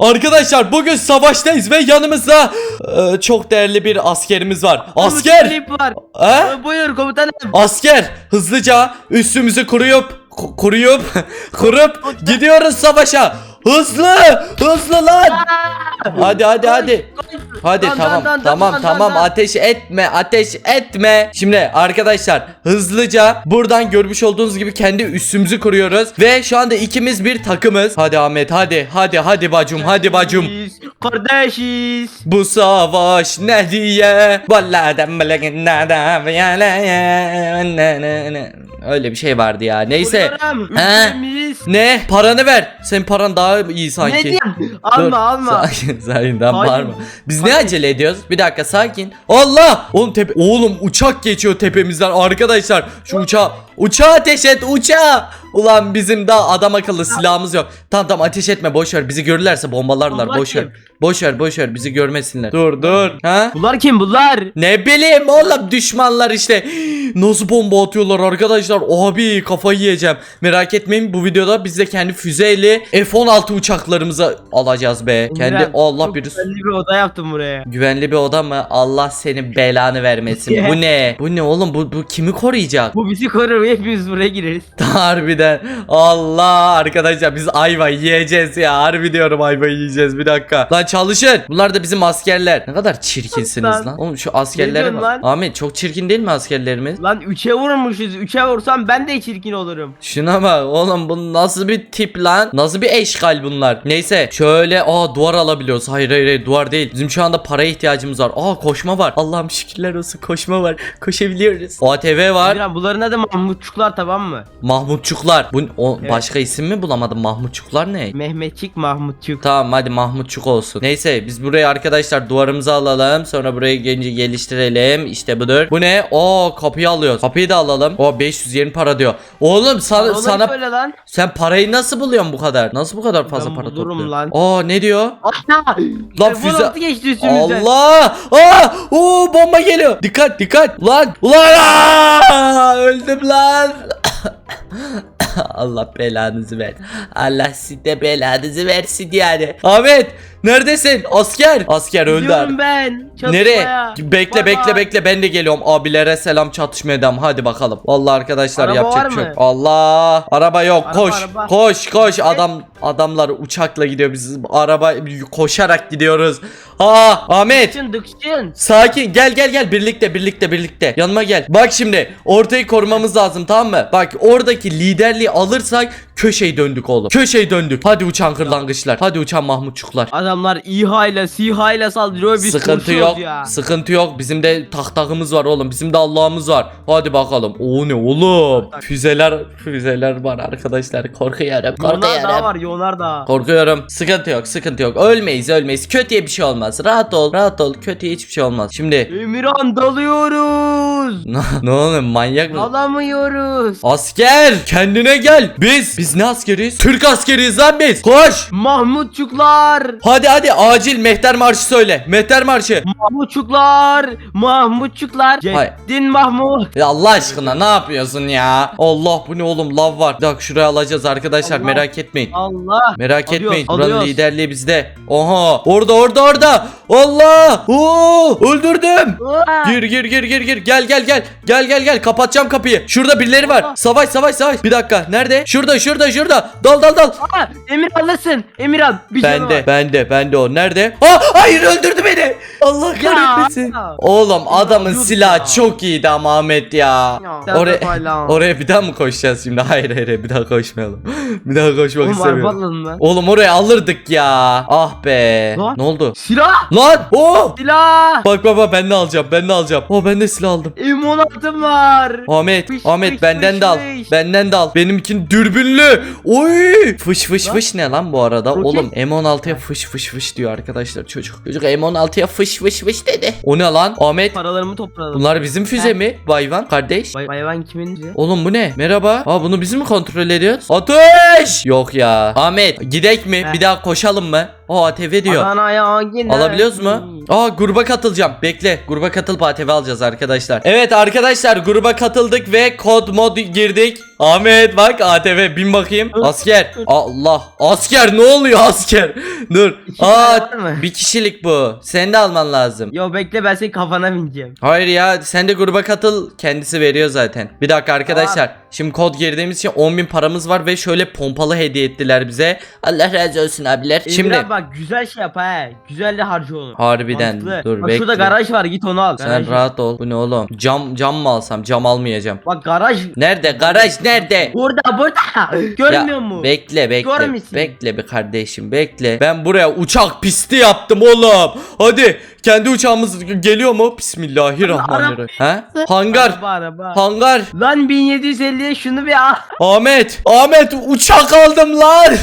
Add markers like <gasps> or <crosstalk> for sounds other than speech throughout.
Arkadaşlar bugün savaştayız ve yanımızda e, çok değerli bir askerimiz var. Asker! Var. He? Buyur komutanım. Asker! Hızlıca üstümüzü kuruyup ku- kuruyup <laughs> kurup gidiyoruz savaşa. Hızlı! Hızlı lan! Hadi hadi hadi. Hadi tamam tamam tamam ateş etme ateş etme. Şimdi arkadaşlar hızlıca buradan görmüş olduğunuz gibi kendi üstümüzü kuruyoruz ve şu anda ikimiz bir takımız. Hadi Ahmet hadi hadi hadi bacım hadi bacım. Kardeşiz. Bu savaş ne diye Vallahi Öyle bir şey vardı ya neyse Komutanım, He? ülkemiz- Ne paranı ver Senin paran daha iyi sanki Ne diyeyim? Dur, Alma alma. Sakin sakin Hayır. bağırma. Biz ne Hayır. acele ediyoruz? Bir dakika sakin. Allah! Oğlum tepe Oğlum uçak geçiyor tepemizden arkadaşlar. Şu uçağı uçağı ateş et uçağı. Ulan bizim daha adam akıllı silahımız yok. Tamam tamam ateş etme boş ver. Bizi görürlerse bombalarlar Allah boş ver. kim? Boş ver boş ver bizi görmesinler. Dur dur. Ha? Bunlar kim bunlar? Ne bileyim oğlum düşmanlar işte. Nasıl bomba atıyorlar arkadaşlar. Abi kafayı yiyeceğim. Merak etmeyin bu videoda biz de kendi füzeyle F-16 uçaklarımızı alacağız be. Kendi Allah çok bir güvenli bir oda yaptım buraya. Güvenli bir oda mı? Allah senin belanı vermesin. bu <laughs> ne? Bu ne oğlum? Bu, bu kimi koruyacak? Bu bizi korur hepimiz buraya gireriz. <laughs> Harbiden. Allah arkadaşlar biz ayva yiyeceğiz ya. Harbi diyorum ayva yiyeceğiz. Bir dakika. Lan çalışın. Bunlar da bizim askerler. Ne kadar çirkinsiniz Lan. lan. Oğlum şu askerlere bak. lan? Ahmet çok çirkin değil mi askerlerimiz? Lan üçe vurmuşuz. Üçe vursam ben de çirkin olurum. Şuna bak oğlum bu nasıl bir tip lan? Nasıl bir eşkal bunlar? Neyse şöyle aa duvar alabiliyoruz. Hayır hayır, hayır duvar değil. Bizim şu anda paraya ihtiyacımız var. Aa koşma var. Allah'ım şükürler olsun koşma var. Koşabiliyoruz. ATV var. Emirhan bunların adı Mahmutçuklar tamam mı? Mahmutçuklar. Bu o, Evet. başka isim mi bulamadım? Mahmutçuklar ne? Mehmetçik Mahmutçuk. Tamam hadi Mahmutçuk olsun. Neyse biz buraya arkadaşlar duvarımızı alalım. Sonra burayı genci geliştirelim. İşte budur. Bu ne? Oo kapıyı alıyoruz. Kapıyı da alalım. O 520 para diyor. Oğlum sana Olayı sana söyle lan. sen parayı nasıl buluyorsun bu kadar? Nasıl bu kadar fazla Ben para bulurum topluyorsun? lan. Aa ne diyor? Aha! <laughs> Lan füze- altı geçti üstümüzden. Allah! Aa! Oo bomba geliyor. Dikkat dikkat. Ulan! Ulan! Aa! Öldüm lan. <coughs> Allah belanızı ver. Allah size belanızı versin yani. Ahmet neredesin? Asker. Asker öldü. Gidiyorum ben. Nereye? çatışmaya. Bekle Baba. bekle bekle ben de geliyorum. Abilere selam çatışmaya devam. Hadi bakalım. Vallahi arkadaşlar Araba yapacak var bir şey mı? yok. Allah! Araba yok. Araba, koş. araba. Koş koş. Adam adamlar uçakla gidiyor. Biz araba koşarak gidiyoruz. Aa Ahmet Dıkçın dıkçın. Sakin gel gel gel birlikte birlikte birlikte yanıma gel Bak şimdi ortayı korumamız lazım tamam mı Bak oradaki liderliği alırsak köşeyi döndük oğlum Köşeyi döndük Hadi uçan kırlangıçlar Hadi uçan mahmutçuklar Adamlar İHA ile SİHA ile saldırıyor biz Sıkıntı yok ya. Sıkıntı yok bizim de tahtağımız var oğlum Bizim de Allah'ımız var Hadi bakalım O ne oğlum Füzeler Füzeler var arkadaşlar Korkuyorum Yonar daha Korkuyorum var yonar daha. Korkuyorum. Sıkıntı yok, sıkıntı yok. Ölmeyiz, ölmeyiz. Kötüye bir şey olmaz. Rahat ol, rahat ol. Kötüye hiçbir şey olmaz. Şimdi Emirhan dalıyoruz. Ne, <laughs> ne oğlum manyak mı? Alamıyoruz. Asker kendine gel. Biz biz ne askeriyiz? Türk askeriyiz lan biz. Koş. Mahmutçuklar. Hadi hadi acil mehter marşı söyle. Mehter marşı. Mahmutçuklar. Mahmutçuklar. Hay. Ceddin Mahmut. Ya Allah aşkına ne yapıyorsun ya? Allah bu ne oğlum lav var. Bir dakika şuraya alacağız arkadaşlar Allah. merak etmeyin. Allah. Merak Alıyoruz, etmeyin. Buranın alıyoruz. liderliği bizde. Oha. Orada orada orada. Allah. Oo, öldürdüm. Aa! Gir gir gir gir gir. Gel gel gel. Gel gel gel. Kapatacağım kapıyı. Şurada birileri var. Savaş savaş savaş. Bir dakika. Nerede? Şurada şurada şurada. Dal dal dal. Aa, Emirhan alırsın. Emirhan. Bir canı Bende var. bende bende o. Nerede? Aa hayır öldürdü beni. Allah kahretmesin. Oğlum adamın dur silahı ya. çok iyiydi ama Ahmet ya. Ya, Oraya oraya bir daha mı koşacağız şimdi? Hayır hayır bir daha koşmayalım. <laughs> bir daha koşmak Oğlum istemiyorum. Oğlum oraya alırdık ya. Ah be. Lan. Ne oldu? Silah. Lan! Oh! Silah. Bak baba ben de alacağım. Ben de alacağım. Oh ben de silah aldım. M16 var. Ahmet, Fış, Ahmet fış, benden fış, de al. fış. Benden de al. Benimkin dürbünlü. Oy! Fış fış Lan. fış ne lan bu arada? Roket. Oğlum M16'ya fış fış fış diyor arkadaşlar çocuk. Çocuk M16'ya fış fış fış dedi. O ne lan? Ahmet Paralarımı topladım. bunlar bizim füze mi? Bayvan kardeş. Bay Bayvan kimin? diyor? Oğlum bu ne? Merhaba. Aa bunu biz mi kontrol ediyoruz? Ateş! Yok ya. Ahmet gidek mi? Heh. Bir daha koşalım mı? Aa ATV diyor. Adana'ya. Alabiliyoruz mu? Aa gruba katılacağım. Bekle. Gruba katılıp ATV alacağız arkadaşlar. Evet arkadaşlar gruba katıldık ve kod mod girdik. Ahmet bak ATV bin bakayım. Asker. Allah. Asker ne oluyor asker? <laughs> Dur. Aa tane var mı? bir kişilik bu. Sen de alman lazım. Yo bekle ben senin kafana bineceğim. Hayır ya sen de gruba katıl kendisi veriyor zaten. Bir dakika arkadaşlar. Şimdi kod girdiğimiz için 10.000 paramız var ve şöyle pompalı hediye ettiler bize. Allah razı olsun abiler. Şimdi Şimdi bak güzel şey yap ha. Güzel de harca onu. harbiden Mantıklı. dur bak bekle. şurada garaj var git onu al. Sen Garaj. rahat ol. Bu ne oğlum? Cam cam mı alsam? Cam almayacağım. Bak garaj. Nerede? Garaj nerede? Burada burada. <laughs> Görmüyor musun? Bekle bekle. Görmüşsün. Bekle bir kardeşim bekle. Ben buraya uçak pisti yaptım oğlum. Hadi kendi uçağımız geliyor mu? Bismillahirrahmanirrahim. Ha? Hangar. Araba araba. Hangar. Lan 1750'ye şunu bir al. <laughs> Ahmet. Ahmet uçak aldım lan.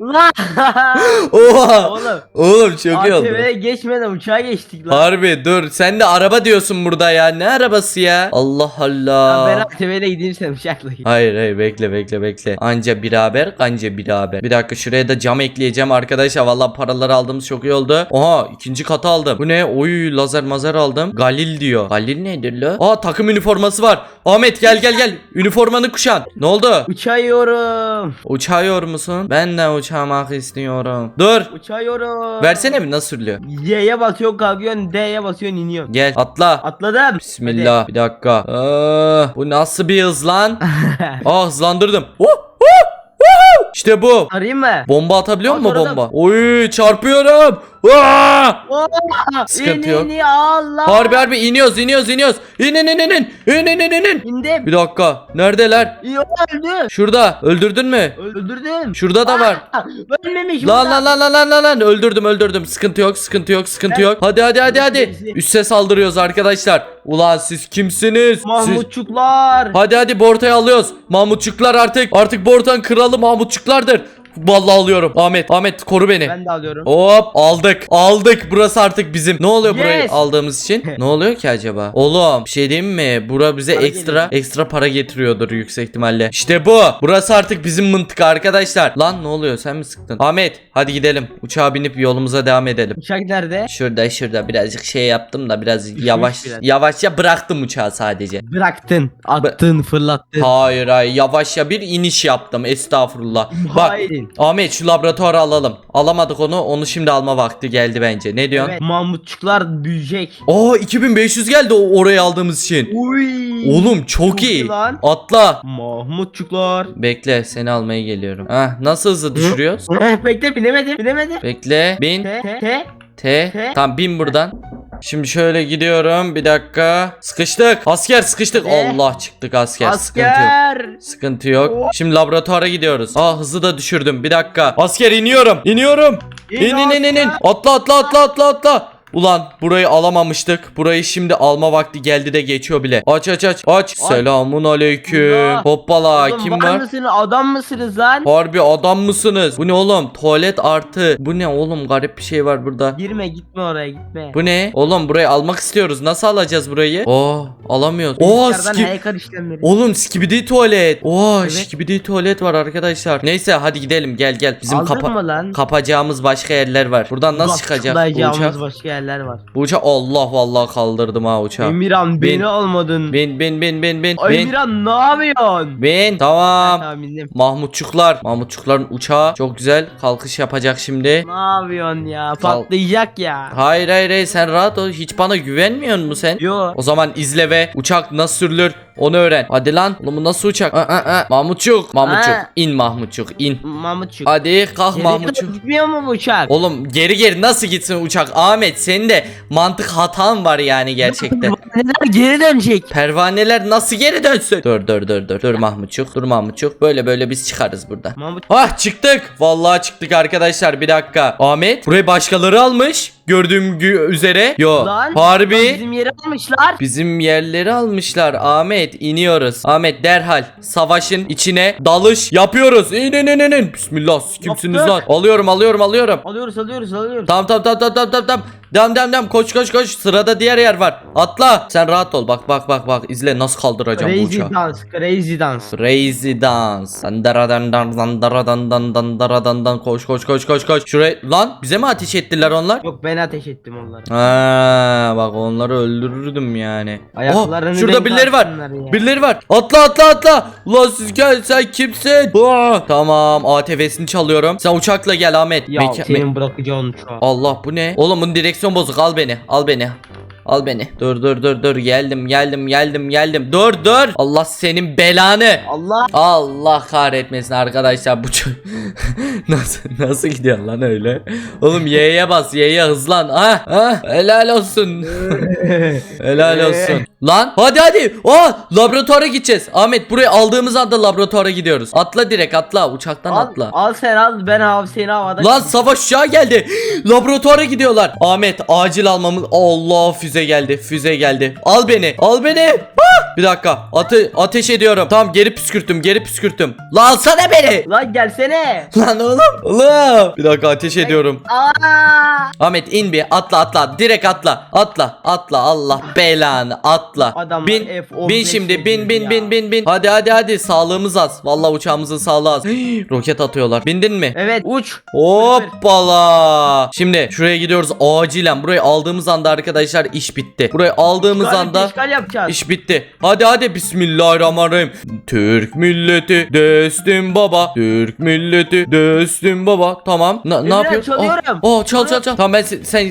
Lan. <laughs> Oha. Oğlum. Oğlum çok iyi oldu. ATV'ye geçmeden uçağa geçtik lan. Harbi dur sen de araba diyorsun burada ya ne arabası ya Allah Allah Lan ben ATV'yle gideyim sen uçakla git. Hayır hayır bekle bekle bekle Anca beraber anca beraber Bir dakika şuraya da cam ekleyeceğim arkadaşlar Valla paraları aldığımız çok iyi oldu Oha ikinci katı aldım Bu ne oy lazer mazer aldım. Galil diyor. Galil nedir lo Aa takım üniforması var. Ahmet gel gel gel. Üniformanı kuşan Ne oldu? Uçuyorum. Uçuyor musun? Ben de uçamak istiyorum. Dur. Uçuyorum. Versene bir nasıl sürülüyor? Y'ye basıyorsun kalkıyorsun. D'ye basıyorsun iniyorsun. Gel atla. Atladım. Bismillah. Bir dakika. Aa, Bu nasıl bir hız lan? Hadi. <laughs> Aa hızlandırdım. Oh, oh, oh. İşte bu. Arayayım mı? Bomba atabiliyor At mu bomba? Oy çarpıyorum. Aa! Sıkıntı yok. in, in, Allah. Harbi harbi iniyoruz iniyoruz iniyoruz. İn in in in in. İn in in in in. İndim. Bir dakika. Neredeler? İyi öldü. Şurada. Öldürdün mü? Öldürdüm. Şurada da var. Aa, Ölmemiş Lan lan lan lan lan lan lan öldürdüm öldürdüm sıkıntı yok sıkıntı yok sıkıntı yok hadi hadi hadi hadi üste saldırıyoruz arkadaşlar ulan siz kimsiniz siz Mahmutçuklar. hadi hadi Borta'yı alıyoruz Mahmutçuklar artık artık Borta'nın kralı Mahmutçuklardır Vallahi alıyorum. Ahmet Ahmet koru beni. Ben de alıyorum. Hop aldık. Aldık. Burası artık bizim. Ne oluyor burayı Yes. aldığımız için? <laughs> Ne oluyor ki acaba? Oğlum bir şey diyeyim mi? Bura bize Para ekstra geliyor. ekstra para getiriyordur yüksek ihtimalle. İşte bu. Burası artık bizim mıntıka arkadaşlar. Lan ne oluyor? Sen mi sıktın? Ahmet hadi gidelim. Uçağa binip yolumuza devam edelim. Uçak nerede? Şurada şurada. Birazcık şey yaptım da biraz yavaş biraz. yavaşça bıraktım uçağı sadece. Bıraktın, attın, fırlattın. Hayır hayır. Yavaşça bir iniş yaptım. Estağfurullah. Bak Hayır. Ahmet şu laboratuvarı alalım alamadık onu onu şimdi alma vakti geldi bence ne diyorsun Evet, Mahmutçuklar büyüyecek. Aa 2500 geldi o oraya aldığımız için. Uy. Oğlum çok iyi. lan. Atla. Mahmutçuklar. Bekle seni almaya geliyorum. Ah nasıl hızlı düşürüyoruz? Eh, Bekle bilemedim bilemedim. Bekle. Bin. T T T. T. T. Tamam bin buradan. Şimdi şöyle gidiyorum. Bir dakika. Sıkıştık. Asker sıkıştık. Ne? Allah çıktık asker. Sıkıntı yok. Asker. Sıkıntı yok. Oh. Şimdi laboratuvara gidiyoruz. Aa hızı da düşürdüm. Bir dakika. Asker iniyorum. İniyorum. İn in in in in. Atla atla atla atla atla. Ulan burayı alamamıştık. Burayı şimdi alma vakti geldi de geçiyor bile. Aç aç aç. Aç. Selamun aleyküm. Hoppala Oğlum, kim var mısınız adam mısınız lan? Harbi adam mısınız? Bu ne oğlum? Tuvalet artı. Bu ne oğlum? Garip bir şey var burada. Girme gitme oraya gitme. Bu ne? Oğlum burayı almak istiyoruz. Nasıl alacağız burayı? Oo alamıyoruz. Oo Bilgisayardan skip. Oğlum skibidi tuvalet. Oo Evet. skibidi tuvalet var arkadaşlar. Neyse hadi gidelim gel gel. Bizim Aldın kapa kapacağımız başka yerler var. Buradan nasıl Bak, çıkacak uçak? başka yerler var. Bu uçak Allah vallahi kaldırdım ha uçağı. Emirhan Bin. beni almadın. Bin bin bin bin bin Ay bin. Emirhan ne yapıyorsun? Bin tamam. Tamam bindim. Mahmutçuklar. Mahmutçukların uçağı çok güzel kalkış yapacak şimdi. Ne yapıyorsun ya? Patlayacak ya. Hayır hayır hayır sen rahat ol. Hiç bana güvenmiyor musun sen? Yo. O zaman izle ve uçak nasıl sürülür onu öğren. Hadi lan. Oğlum bu nasıl uçak? Aa, aa, aa. Mahmutçuk. Mahmutçuk. Aa. İn Mahmutçuk in. Mahmutçuk. Hadi kalk Geri Mahmutçuk. Gitmiyor mu bu uçak? Oğlum geri geri nasıl gitsin uçak? Ahmet senin de mantık hatan var yani gerçekten. Neden geri dönecek? Pervaneler nasıl geri dönsün? Dur dur dur dur. Dur Mahmutçuk. Dur Mahmutçuk. Böyle böyle biz çıkarız burada. Mahmut Ah çıktık. Vallahi çıktık arkadaşlar. Bir dakika. Ahmet burayı başkaları almış. Gördüğüm üzere. Yo. lan. Harbi. lan Bizim yeri almışlar. Bizim yerleri almışlar Ahmet iniyoruz. Ahmet derhal savaşın içine dalış yapıyoruz. İn in in in Bismillah kimsiniz lan? Yaptık. Alıyorum alıyorum alıyorum. Alıyoruz alıyoruz alıyoruz. Tamam tamam tamam tamam tamam tamam Devam devam devam koş koş koş. Sırada diğer yer var. Atla. Sen rahat ol. Bak bak bak bak. İzle nasıl kaldıracağım bu Crazy uçağı. dance, crazy dance. Crazy dance. Dandaradan dan dandaradan dan dandaradan dan koş koş koş koş koş. Şuraya lan bize mi ateş ettiler onlar? Yok ben ateş ettim onları. Ha bak onları öldürürdüm yani. Ayaklarını Aa, şurada denk birileri var. alsınlar ya. Birileri var. Atla atla atla. Ulan siz gel sen kimsin? Aa, tamam ATV'sini çalıyorum. Sen uçakla gel Ahmet. Ya Meka- me- senin bırakacağın an. Allah bu ne? Oğlum bunun direksiyon bozuk. Al beni. Al beni. Al beni. Dur dur dur dur. Geldim geldim geldim geldim. Dur dur. Allah senin belanı. Allah. Allah kahretmesin arkadaşlar bu <laughs> <laughs> nasıl nasıl gidiyor lan öyle? Oğlum Y'ye bas Y'ye hızlan. Ha ha helal olsun. <laughs> helal olsun. Lan hadi hadi. Aa laboratuvara gideceğiz. Ahmet buraya aldığımız anda laboratuvara gidiyoruz. Atla direkt atla uçaktan al, atla. al sen al ben av seni havada. Lan savaş uçağı geldi. Laboratuvara gidiyorlar. Ahmet acil almamız. Allah füze geldi. Füze geldi. Al beni. Al beni. Ah! Bir dakika. Ate ateş ediyorum. Tamam geri püskürttüm. Geri püskürttüm. Lan alsana beni. Lan gelsene. <laughs> Lan oğlum. Oğlum. Bir dakika ateş ediyorum. Aa! Ahmet in bir atla atla. Direkt atla. Atla. Atla. Allah belanı. Atla. Adamlar bin. F-15 Bin şimdi. Bin bin ya. bin bin bin. Hadi hadi hadi. Sağlığımız az. Vallahi uçağımızın sağlığı az. <gasps> Roket atıyorlar. Bindin mi? Evet uç. Hoppala. Şimdi şuraya gidiyoruz acilen. Burayı aldığımız anda arkadaşlar iş bitti. Burayı aldığımız Hadi anda işgal yapacağız. iş bitti. Hadi hadi bismillahirrahmanirrahim. Türk milleti destin baba. Türk milleti destin baba. Tamam. Na, ne Emre, yapıyor? çalıyorum. Aa, aa, çal çal çal. Tamam ben se- sen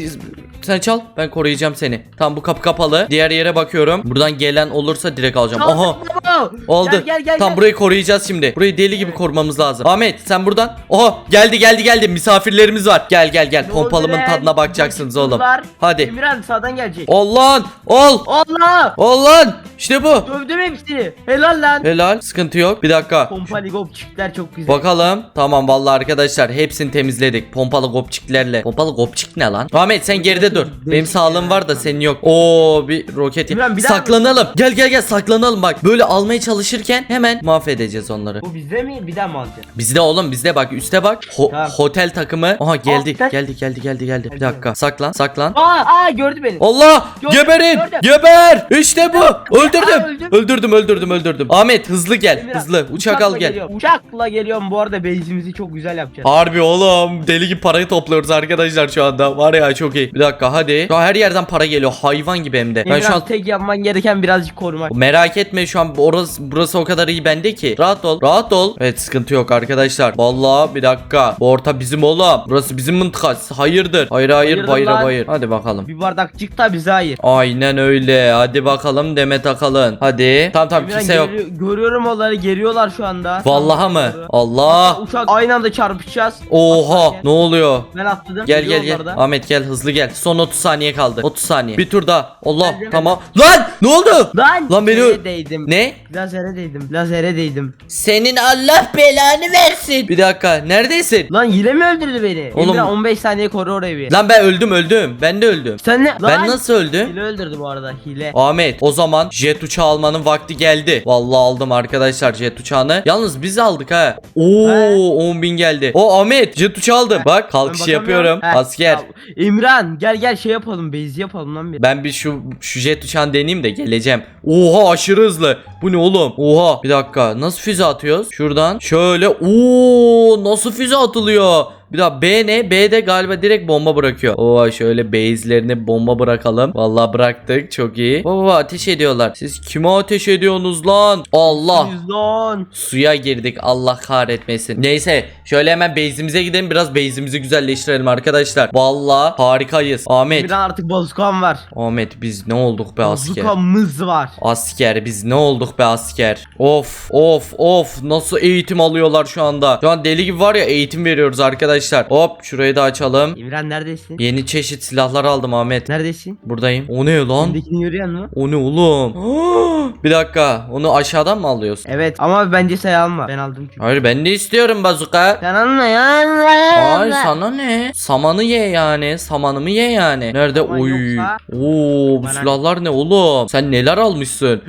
sen çal. Ben koruyacağım seni. Tamam bu kapı kapalı. Diğer yere bakıyorum. Buradan gelen olursa direkt alacağım. Çaldım Aha. baba. Oldu. Gel gel gel. Tam gel. burayı koruyacağız şimdi. Burayı deli gibi korumamız lazım. Ahmet sen buradan. Oha geldi geldi geldi. Misafirlerimiz var. Gel gel gel. Ne oldu Pompalımın lan? tadına bakacaksınız oğlum. Var. Hadi. Emirhan sağdan gelecek. Ol lan. Ol. Allah! Ol lan. İşte bu. Dövdüm hepsini. Helal lan. Helal. Sıkıntı yok. Bir dakika. Pompalı gopçikler çok güzel. Bakalım. Tamam vallahi arkadaşlar hepsini temizledik. Pompalı gopçiklerle. Pompalı gopçik ne lan? Ahmet sen geride dur. Benim sağlığım var da senin yok. Oo bir roket. İbrahim, bir daha- saklanalım. Gel gel gel saklanalım bak. Böyle almaya çalışırken hemen mahvedeceğiz onları. Bu bizde mi? Bir daha mı alacağız? Bizde oğlum bizde bak üste bak. Ho- Tamam. Hotel takımı. Aha geldi sen- geldi geldi geldi geldi. Bir Geldi. dakika. Saklan saklan. Aa, aa gördü beni. Allah Gördüm, geberin gördüm. geber işte bu öldürdüm öldürdüm öldürdüm öldürdüm Ahmet hızlı gel Emirhan, hızlı uçak uçakla al gel geliyorum. Uçakla geliyorum bu arada base'imizi çok güzel yapacağız. Harbi oğlum deli gibi parayı topluyoruz arkadaşlar şu anda var ya çok iyi bir dakika hadi şu an her yerden para geliyor hayvan gibi hem de ben şu an tek yapman gereken birazcık korumak. Merak etme şu an orası burası o kadar iyi bende ki. Rahat ol. Rahat ol. Evet sıkıntı yok arkadaşlar. Vallahi bir dakika. Bu orta bizim oğlum. Burası bizim mıntıkası. Hayırdır? Hayır hayır Hayırdır bayır lan? bayır. Hadi bakalım. Bir bardakçık da bize hayır. Aynen öyle. Hadi bakalım Demet Akalın. Hadi. Tamam tamam kimse yok. görü- görüyorum onları geliyorlar şu anda. Vallahi mı? Allah. Uçak aynı anda çarpışacağız. Oha. Atlarken. Ne oluyor? Ben atladım. Gel gel gel. da. Ahmet gel hızlı gel. Son 30 saniye kaldı. 30 saniye. Bir tur daha. Allah tamam. Lan ne oldu? Lan, Lan beni- lazere değdim. Ne? Lazere değdim. Lazere değdim. Senin Allah belanı versin. Bir dakika. Neredesin? Lan hile mi öldürdü beni? Oğlum- Emirhan 15 saniye koru orayı bir. Lan ben öldüm öldüm. Ben de öldüm. Sen ne? Ben nasıl öldüm? Hile öldürdü bu arada hile. Ahmet o zaman jet uçağı almanın vakti geldi. Vallahi aldım arkadaşlar jet uçağını. Yalnız biz aldık ha. Oo He. 10 bin geldi. O Ahmet jet uçağı aldım. Bak Ben kalkış bakamıyorum. yapıyorum. He, Asker. ya, İmran gel gel şey yapalım base yapalım lan bir. Ben bir şu şu jet uçağını deneyeyim de geleceğim. Oha aşırı hızlı. Bu ne oğlum? Oha. Bir dakika. Nasıl füze atıyoruz? Şuradan. Şöyle. Oo nasıl füze atılıyor? Bir daha B ne? B'de galiba direkt bomba bırakıyor. Oha şöyle base'lerine bomba bırakalım. Vallahi bıraktık. Çok iyi. Baba baba ateş ediyorlar. Siz kime ateş ediyorsunuz lan? Allah. Yüzden. Suya girdik Allah kahretmesin. Neyse şöyle hemen base'imize gidelim biraz base'imizi güzelleştirelim arkadaşlar. Vallahi harikayız. Ahmet. İmran artık bazukan var. Ahmet biz ne olduk be asker? Bazukamız var. Asker biz ne olduk be asker? Of of of nasıl eğitim alıyorlar şu anda? Şu an deli gibi var ya eğitim veriyoruz arkadaşlar. Hop şurayı da açalım. İmran neredesin? Yeni çeşit silahlar aldım Ahmet. Neredesin? Buradayım. O ne lan? Öndekini görüyor musun? O ne oğlum? bir dakika. Onu aşağıdan mı alıyorsun? Evet ama bence sen alma. Ben aldım çünkü. Hayır ben de istiyorum bazuka. Sen alma ya. Ay sana ne? Samanı ye yani. Samanımı ye yani. Nerede? Saman Oy. yoksa- Oo bu Bana- silahlar ne oğlum? Sen neler almışsın?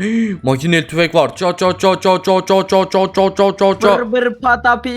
Makineli tüfek var. Ça ça ça ça ça ça ça ça ça ça ça ça. Bır bır patapi.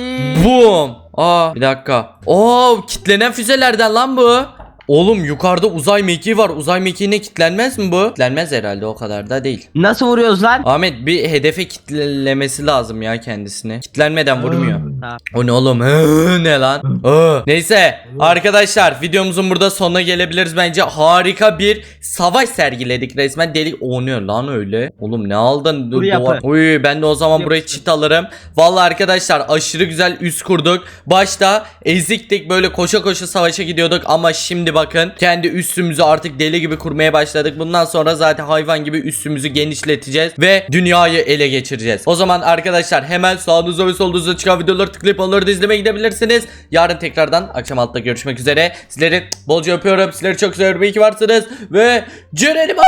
Boom. Aa bir dakika. Oo kitlenen füzelerden lan bu. Oğlum yukarıda uzay mekiği var. Uzay mekiğine kilitlenmez mi bu? Kilitlenmez herhalde o kadar da değil. Nasıl vuruyoruz lan? Ahmet bir hedefe kitlemesi lazım ya kendisine. Kitlenmeden vurmuyor. Ha. O ne oğlum? Hı, ne lan? Hı. Neyse arkadaşlar videomuzun burada sonuna gelebiliriz bence. Harika bir savaş sergiledik resmen. Delik o ne lan öyle? Oğlum ne aldın? Dur duvar- Uy ben de o zaman yapı. çit alırım. Vallahi arkadaşlar aşırı güzel üst kurduk. Başta eziktik böyle koşa koşa savaşa gidiyorduk ama şimdi bakın kendi üstümüzü artık deli gibi kurmaya başladık. Bundan sonra zaten hayvan gibi üstümüzü genişleteceğiz ve dünyayı ele geçireceğiz. O zaman arkadaşlar hemen sağınıza ve solunuza çıkan videoları tıklayıp onları da izlemeye gidebilirsiniz. Yarın tekrardan akşam altta görüşmek üzere. Sizleri bolca öpüyorum. Sizleri çok seviyorum. İyi ki varsınız ve Cerenimo!